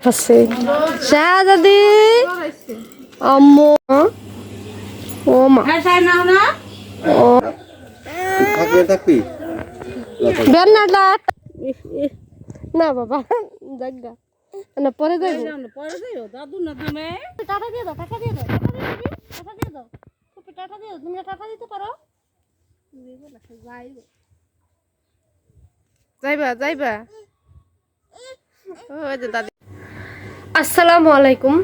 আছে। শাহজাদি, আম্মু, ও মা। ও। থাকবে থাকবি বেন্নাটা। না বাবা জাগা না, পরে যাইব। টাটা দিয়ে দাও টাকা দিয়ে দাও টাকা দিয়ে দাও টাকা দিয়ে দাও। দাও। তুমি টাকা দিতে পারো? যাইবা যাইবা। ওই দাদি। আসসালামু আলাইকুম।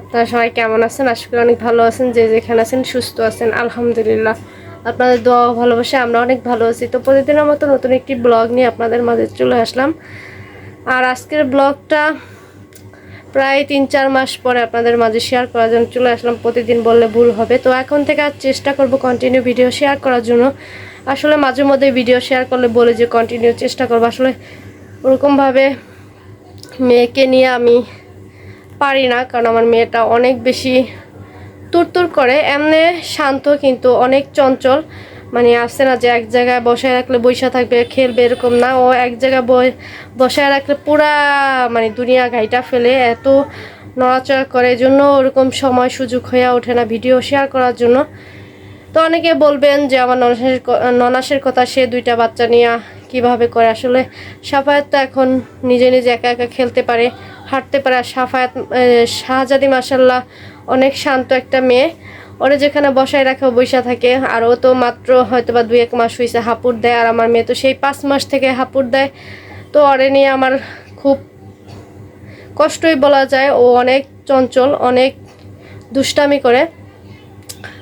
আপনারা সবাই কেমন আছেন? আশা করি অনেক ভালো আছেন। যে যেখানে আছেন, সুস্থ আছেন। আলহামদুলিল্লাহ। আপনাদের দোয়া ভালোবাসে আমরা অনেক ভালো আছি। তো প্রতিদিনের মতো নতুন একটি ব্লগ নিয়ে আপনাদের মাঝে চলে আসলাম। আর আজকের ব্লগটা প্রায় তিন চার মাস পরে আপনাদের মাঝে শেয়ার করার জন্য চলে আসলাম। প্রতিদিন বললে ভুল হবে। তো এখন থেকে আর চেষ্টা করব কন্টিনিউ ভিডিও শেয়ার করার জন্য। আসলে মাঝে মধ্যে ভিডিও শেয়ার করলে বলে যে কন্টিনিউ চেষ্টা করব। আসলে ওরকমভাবে মেয়েকে নিয়ে আমি পারি না, কারণ আমার মেয়েটা অনেক বেশি তুরতুর করে, এমনি শান্ত কিন্তু অনেক চঞ্চল। মানে আসছে না যে এক জায়গায় বসায় রাখলে বৈশা থাকবে, খেলবে এরকম না, ও এক জায়গায় বসায় রাখলে পুরা মানে দুনিয়া ঘাইটা ফেলে, এত নড়াচড়া করে। জন্য ওরকম সময় সুযোগ হয়ে ওঠে না ভিডিও শেয়ার করার জন্য। তো অনেকে বলবেন যে আমার ননাসের ননাসের কথা, সে দুইটা বাচ্চা নিয়ে কীভাবে করে? আসলে সাফায়াত তো এখন নিজে নিজে একা একা খেলতে পারে, হাঁটতে পারে। সাফায়াত শাহজাদি মাসাল্লাহ অনেক শান্ত একটা মেয়ে। ওরা যেখানে বসায় রাখে বৈশা থাকে। আর ও তো মাত্র হয়তো বা দুই এক মাস হয়েছে হাপুর দেয়। আর আমার মেয়ে তো সেই পাঁচ মাস থেকে হাপুর দেয়। তো ওরে নিয়ে আমার খুব কষ্টই বলা যায়। ও অনেক চঞ্চল, অনেক দুষ্টামি করে।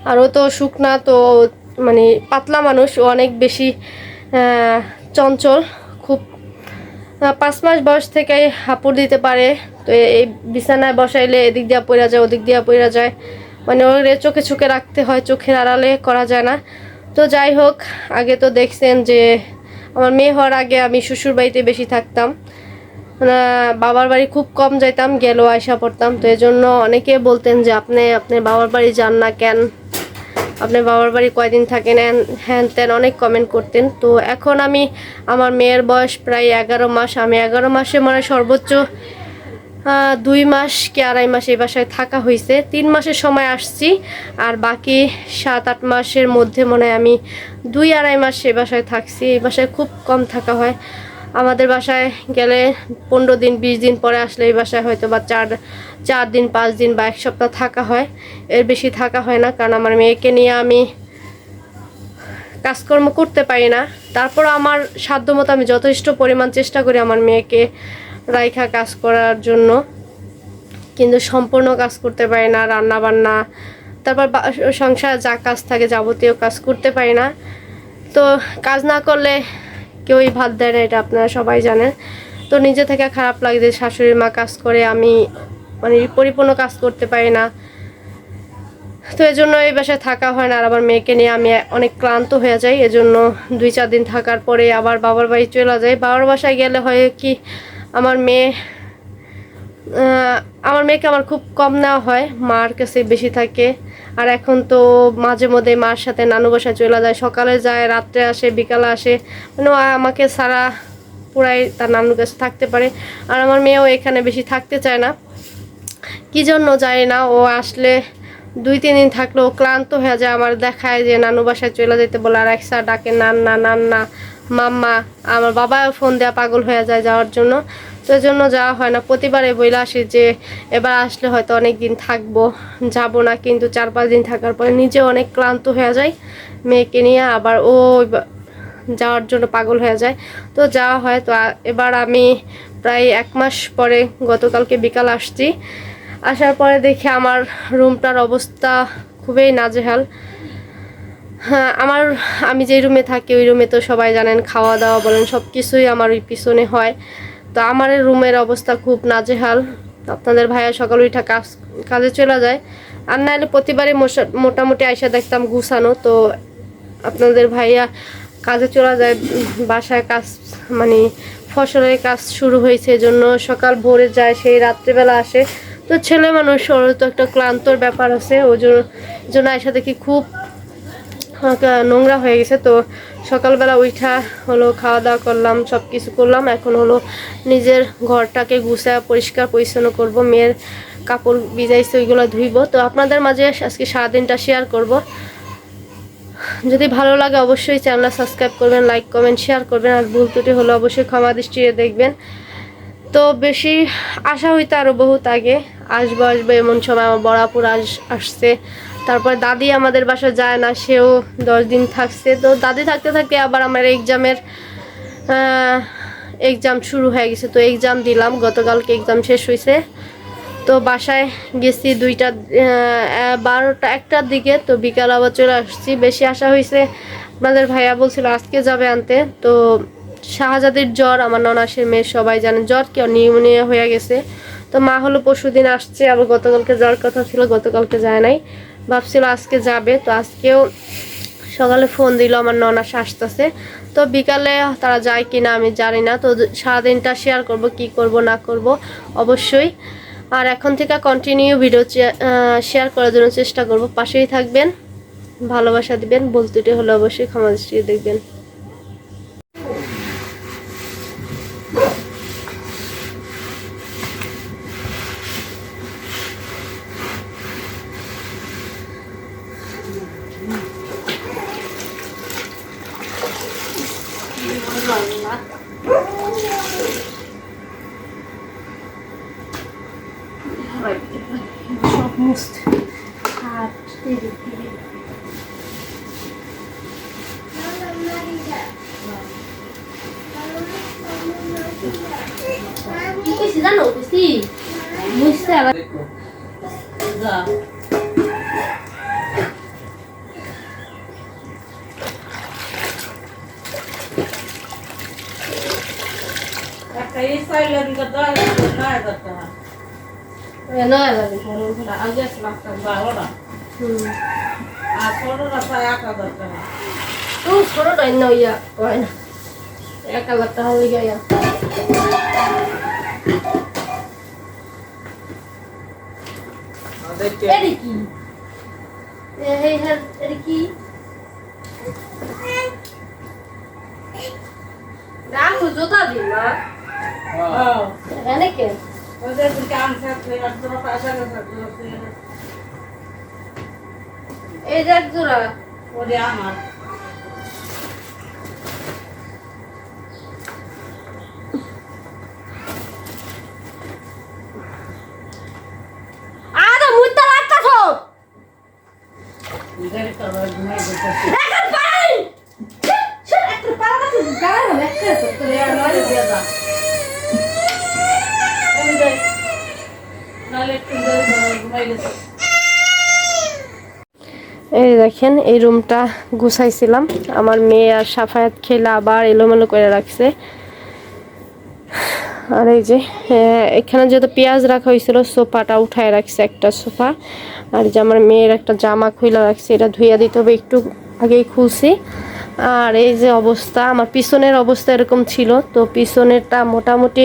আর ও তো শুকনা, তো মানে পাতলা মানুষ, ও অনেক বেশি চঞ্চল, খুব পাঁচ মাস বয়স থেকে হাঁপুড় দিতে পারে। তো এই বিছানায় বসাইলে এদিক দিয়া পড়া যায়, ওদিক দিয়া পড়া যায়। মানে ওর চোখে চোখে রাখতে হয়, চোখের আড়ালে করা যায় না। তো যাই হোক, আগে তো দেখছেন যে আমার মেয়ে হওয়ার আগে আমি শ্বশুর বাড়িতে বেশি থাকতাম। বাবার বাড়ি খুব কম যাইতাম, গেলেও আয়সা পড়তাম। তো এজন্য অনেকে বলতেন যে, আপনি আপনার বাবার বাড়ি যান না কেন? আপনার বাবার বাড়ি কয়দিন থাকেন? হ্যান- ত্যান অনেক কমেন্ট করতেন। তো এখন আমি আমার মেয়ের বয়স প্রায় এগারো মাস। আমি এগারো মাসে মানে সর্বোচ্চ দুই মাস কি আড়াই মাস এই বাসায় থাকা হয়েছে তিন মাসের সময় আসছি আর বাকি সাত, আট মাসের মধ্যে মনে হয় আমি দুই আড়াই মাস এই বাসায় থাকছি। এই বাসায় খুব কম থাকা হয়। আমাদের বাসায় গেলে পনেরো দিন, বিশ দিন পরে আসলে এই বাসায় হয়তো বা চার চার দিন, পাঁচ দিন বা এক সপ্তাহ থাকা হয়। এর বেশি থাকা হয় না, কারণ আমার মেয়েকে নিয়ে আমি কাজকর্ম করতে পারি না। তারপর আমার সাধ্যমতো আমি যথেষ্ট পরিমাণ চেষ্টা করি আমার মেয়েকে রাইখা কাজ করার জন্য। কিন্তু সম্পূর্ণ কাজ করতে পারি না রান্না বান্না তারপর সংসার যা কাজ থাকে যাবতীয় কাজ করতে পারি না। তো কাজ না করলে কেউই ভাত দেয় না, এটা আপনারা সবাই জানেন। তো নিজে থেকে খারাপ লাগে যে শাশুড়ির মা কাজ করে, আমি মানে পরিপূর্ণ কাজ করতে পারি না। তো এজন্য এই বাসায় থাকা হয় না, আর আমার মেয়েকে নিয়ে আমি অনেক ক্লান্ত হয়ে যাই। এজন্য দুই চার দিন থাকার পরে আবার বাবার বাড়ি চলে যাই। বাবার বাসায় গেলে হয় কি, আমার মেয়ে আমার মেয়েকে আমার খুব কম নেওয়া হয়, মার কাছে বেশি থাকে। আর এখন তো মাঝে মধ্যে মার সাথে নানু বাসায় চলে যায়, সকালে যায়, রাত্রে আসে, বিকালে আসে। মানে আমাকে সারা পুরাই তার নানুর কাছে থাকতে পারে। আর আমার মেয়েও এখানে বেশি থাকতে চায় না। কি জন্য জানি না, ও আসলে দুই, তিন দিন থাকলেও ক্লান্ত হয়ে যায়। আমার দেখায় যে নানু বাসায় চলে যেতে বলে, আর একসা ডাকে, নান্না নান্না, মাম্মা। আমার বাবাও ফোন দেওয়া পাগল হয়ে যায় যাওয়ার জন্য। তো জন্য যাওয়া হয় না। প্রতিবারে বইলে আসি যে এবার আসলে হয়তো অনেক দিন থাকব, যাব না, কিন্তু চার পাঁচ দিন থাকার পরে নিজে অনেক ক্লান্ত হয়ে যায় মেয়েকে নিয়ে আবার ও যাওয়ার জন্য পাগল হয়ে যায়। তো যাওয়া হয়, তো এবার আমি প্রায় এক মাস পরে গতকালকে বিকাল আসছি। আসার পরে দেখি আমার রুমটার অবস্থা খুবই নাজেহাল। হ্যাঁ আমার, আমি যে রুমে থাকি, ওই রুমে তো সবাই জানেন খাওয়া দাওয়া বলেন সব কিছুই আমার ওই পিছনে হয়। তো আমার রুমের অবস্থা খুব নাজেহাল। আপনাদের ভাইয়া সকাল উঠা কাজ, কাজে চলে যায়। আর নাহলে প্রতিবারই মোটামুটি আইসা দেখতাম গুছানো। তো আপনাদের ভাইয়া কাজে চলে যায়, বাসায় কাজ মানে ফসলের কাজ শুরু হয়েছে জন্য সকাল ভোরে যায়, সেই রাত্রিবেলা আসে। তো ছেলে মানুষ, ওর তো একটা ক্লান্তর ব্যাপার আছে, ওই জন্য জন্য দেখি খুব নোংরা হয়ে গেছে তো সকালবেলা উঠা হলো খাওয়া দাওয়া করলাম সব কিছু করলাম। এখন হলো নিজের ঘরটাকে গুছা, পরিষ্কার, পরিচ্ছন্ন করব। মেয়ের কাপড় ভিজাইছে, ওইগুলো ধুইব। তো আপনাদের মাঝে আজকে সারাদিনটা শেয়ার করব। যদি ভালো লাগে অবশ্যই চ্যানেলটা সাবস্ক্রাইব করবেন লাইক কমেন্ট শেয়ার করবেন। আর ভুল ত্রুটি হলে অবশ্যই ক্ষমা দৃষ্টিতে দেখবেন। তো বেশি আশা হইতে আরও বহুত আগে। আসব, আসবে এমন সময় আমার বড়াপুর আস, আসছে। তারপর দাদি আমাদের বাসা যায় না, সেও দশ দিন থাকছে। তো দাদি থাকতে থাকতে আবার আমার এক্সামের এক্সাম শুরু হয়ে গেছে। তো এক্সাম দিলাম, গতকালকে এক্সাম শেষ হয়েছে। তো বাসায় গেছি দুইটা বারোটা, একটার দিকে। তো বিকাল আবার চলে আসছি। বেশি আসা হয়েছে। আপনাদের ভাইয়া বলছিল আজকে যাবে আনতে। তো শাহজাদের জ্বর, আমার ননাসের মেয়ে, সবাই জানে জ্বর কেউ নিউমোনিয়া হয়ে গেছে। তো মা হলো পরশু দিন আসছে, আবার গতকালকে যাওয়ার কথা ছিল, গতকালকে যায় নাই। ভাবছিল আজকে যাবে, তো আজকেও সকালে ফোন দিল, আমার ননাস আসতেছে তো বিকালে তারা যায় কি না আমি জানি না, তো সারাদিনটা শেয়ার করব, কি করব, না করব, অবশ্যই। আর এখন থেকে কন্টিনিউ ভিডিও শেয়ার করার জন্য চেষ্টা করব। পাশেই থাকবেন, ভালোবাসা দিবেন বলতে হলে অবশ্যই ক্ষমা দৃষ্টি দেখবেন। কি কইছি জানো কইছি মুছতে আবার একটা এই করে নয় করতে হয় নয় লাগে আগে আসলাম বারোটা হুম আর ছোটটা প্রায় এক হাজার টাকা তো ছোটটা ইন্ন ইয়া কয় না এক হাজার টাকা হয়ে গিয়া কি? কি? রাখো জোতা দিন না হ্যাঁ। এখানে কে? ওদের পয়সা থাকলে এই যে এক জোড়া। ওরে আমার। এই দেখেন, এই রুমটা গুছাইছিলাম। আমার মেয়ে আর সাফায়াত খেলে আবার এলোমেলো করে রাখছে। আর এই যে এখানে যেহেতু পেঁয়াজ রাখা হয়েছিল, সোফাটা উঠায় রাখছে একটা সোফা। আর যে আমার মেয়ের একটা জামা খুলে রাখছে, এটা ধুইয়া দিতে হবে, একটু আগেই খুলছি। আর এই যে অবস্থা, আমার পিছনের অবস্থা এরকম ছিল, তো পিছনেরটা মোটামুটি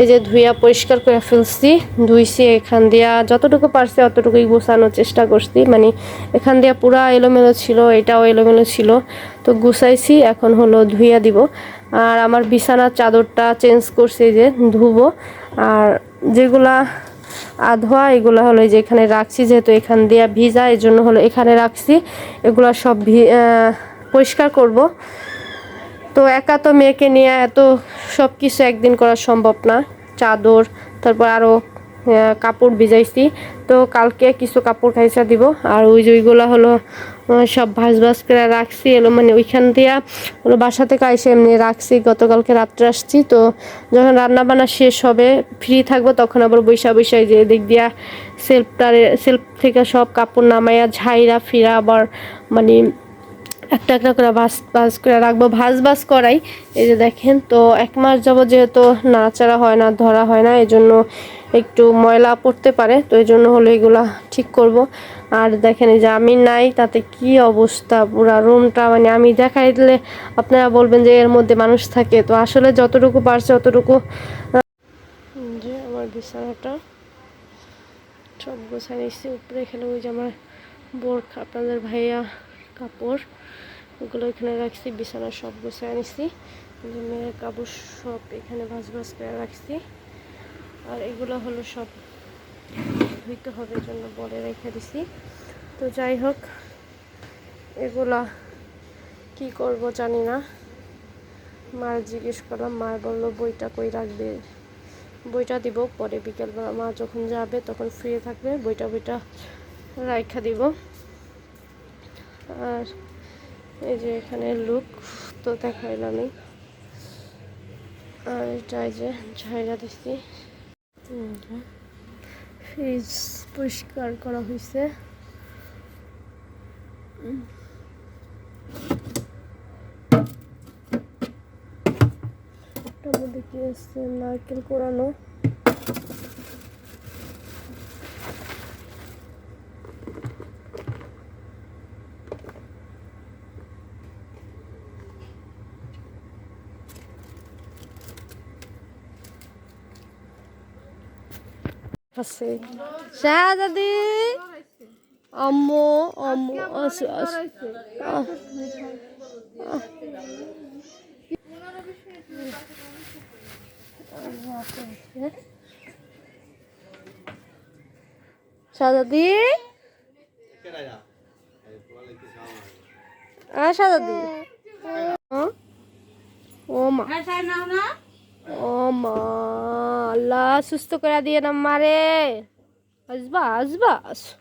এই যে ধুইয়া পরিষ্কার করে ফেলছি, ধুইছি এখান দিয়া, যতটুকু পারছি অতটুকুই গোছানোর চেষ্টা করছি মানে এখান দিয়া পুরা এলোমেলো ছিল, এটাও এলোমেলো ছিল, তো গুছাইছি, এখন হলো ধুইয়া দিব। আর আমার বিছানার চাদরটা চেঞ্জ করছি যে ধুবো, আর যেগুলা আধোয়া, এগুলো হলো যে এখানে রাখছি, যেহেতু এখান দিয়া ভিজা এই জন্য হলো এখানে রাখছি, এগুলো সব পরিষ্কার করব। তো একা তো মেয়েকে নিয়ে এত সব কিছু একদিন করা সম্ভব না। চাদর, তারপর আরও কাপড় ভিজাইছি। তো কালকে কিছু কাপড় খাইসা দিব। আর ওই যে ওইগুলো হলো সব ভাজ ভাজ করে রাখছি। এলো মানে ওইখান দিয়া হলো বাসা থেকে আইসে এমনি রাখছি। গতকালকে রাত্রে আসছি। তো যখন রান্না বান্না শেষ হবে ফ্রি থাকব, তখন আবার বৈশা বৈশাই যে দিক দিয়া সেলফটারে সেলফ থেকে সব কাপড় নামাইয়া ঝাইরা ফিরা আবার মানে একটা একটা করে ভাজ ভাজ করে রাখব, ভাজ ভাজ করাই। এই যে দেখেন, তো এক মাস যাব যেহেতু নাড়াচাড়া হয় না, ধরা হয় না এই জন্য একটু ময়লা পড়তে পারে, তো এই জন্য হলো এগুলা ঠিক করব। আর দেখেন, এই যে আমি নাই, তাতে কি অবস্থা? পুরা রুমটা মানে আমি দেখাই দিলে আপনারা বলবেন যে এর মধ্যে মানুষ থাকে, তো আসলে যতটুকু পারছে অতটুকু যে আমার বিছানাটা সব গোছাই নিচ্ছি উপরে এখানে ওই যে আমার বোর আপনাদের ভাইয়া কাপড়। ওগুলো এখানে রাখছি বিছানা সব গুছিয়ে আনিছি। মেয়ের কাপড় সব এখানে ভাজ ভাজ করে রাখছি। আর এগুলো হলো সব ধুইতে হবে জন্য বলে রেখে দিছি। তো যাই হোক, এগুলা কি করব জানি না। মার জিজ্ঞেস করলাম মা বলল, বইটা কই রাখবে? বইটা দিব, পরে বিকেলবেলা মা যখন যাবে তখন ফ্রি থাকবে, বইটা বইটা রাইখা দিব। আর এই যে এখানে লুক তো দেখাইলামই আর এটা এই যে ঝাইরা দিচ্ছি ফ্রিজ পরিষ্কার করা হয়েছে মধ্যে কি আছে? নারকেল কোরানো। আছে। শাহজাদি? আম্মু আম্মু আছে আছে। আহ, আহ। শাহজাদি? আ শাহজাদি। হ্যাঁ? ও মা। হ্যাঁ ও মা আল্লাহ সুস্থ করে দিয়ে না মারে। আসবা আসবা আসো।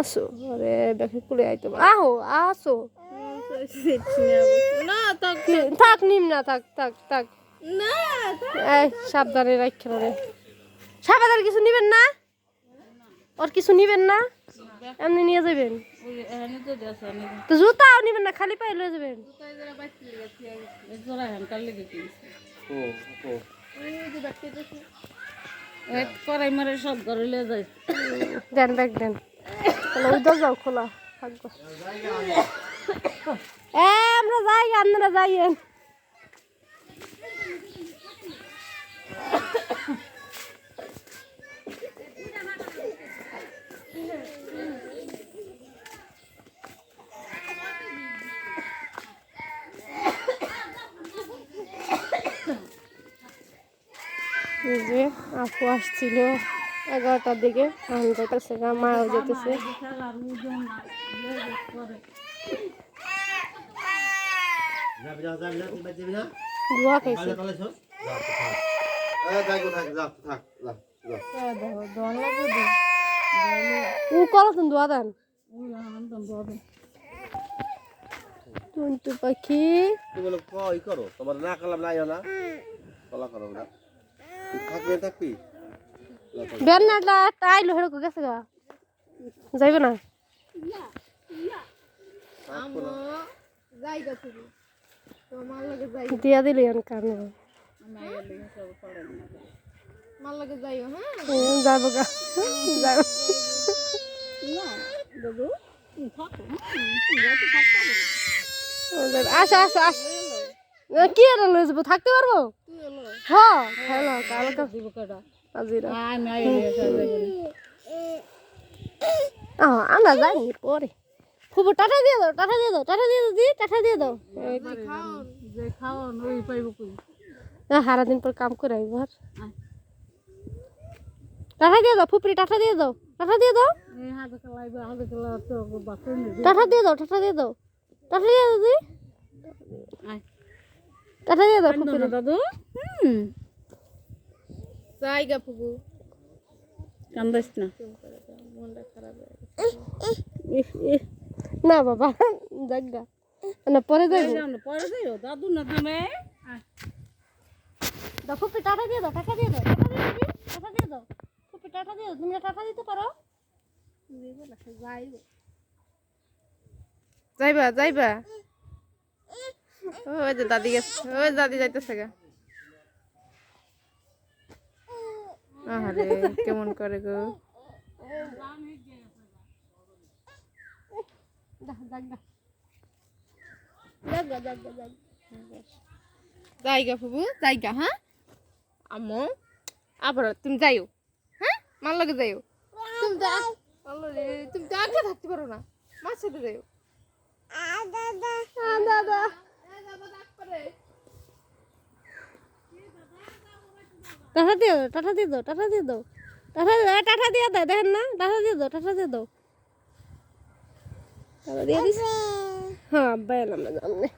আসো আরে দেখে কুলে আইতে আহো আসো। থাক নিম না থাক থাক থাক। না এই সাবধানে রাখেন রে। সাবধানে কিছু নিবেন না? ওর কিছু নিবেন না? এমনি নিয়ে যাবেন? তো জুতাও নিবেন না খালি পায়ে লয়ে যাবেন। এক করাই মারে সব ঘরে লিয়ে যায় দেন ব্যাগ দেন। তাহলে ওই দরজাও খোলা থাকব এ, আমরা যাই যে আপু আসছিল এগারোটার দিকে, এখন যেতেছে মাও যেতেছে। দোয়া খাইছে ও কলা তুমি দেন। টুনটু পাখি। বলো, কই করো? তোমার না করলাম নাই না? কলা করো না। থাকবি থাকবি? বেন্নাটা টাইলো হেরকম গেছে গা। যাইবে না? দিয়া দিলি কারণে যাব গা। যাব আসো আসো আসো। কি যাব থাকতে পারব হ্যাঁ আমরা যাইনি পরে খুব টাটা দিয়ে দাও টাটা দিয়ে দাও টাটা দিয়ে দাও টাটা দিয়ে দাও সারা দিন পর কাম করে আইব আর টাটা দিয়ে দাও ফুপরি টাটা দিয়ে দাও টাটা দিয়ে দাও টাটা দিয়ে দাও টাটা দিয়ে দাও টাটা দিয়ে দাও দি টাটা দিয়ে দাও ফুপরি দাদু। হুম। জায়গা ফুপু। কান্দাস না। না বাবা জায়গা। না পরে আমরা পরে যাইও দাদু না তুমি দাও ফুপি টাটা দিয়ে দাও টাটা দিয়ে দাও টাটা দিয়ে দাও টাটা দিয়ে দাও। ফুপি টাটা দিয়ে দাও। তুমি টাটা দিতে পারো? যাইবা। যাইবা ওই যে দাদি গেছে ওই দাদি যাইতেছে গা। আহারে কেমন করে গো। জায়গা ফুবু জায়গা হ্যাঁ? আম্মু আবার তুমি যাইও হ্যাঁ? মার লগে যাইও। তুমি তো তুমি তো আগে থাকতে পারো না। মার সাথে যাইও। আ, দাদা। টাটা দিয়ে দাও টাটা দিয়ে দাও টাটা দিয়ে দাও। টাটা টাটা দিয়ে দেয় দেখেন না? টাটা দিয়ে দাও টাটা দিয়ে দাও। টাটা দিয়ে দিস। হ্যাঁ আব্বা এলাম না জানলে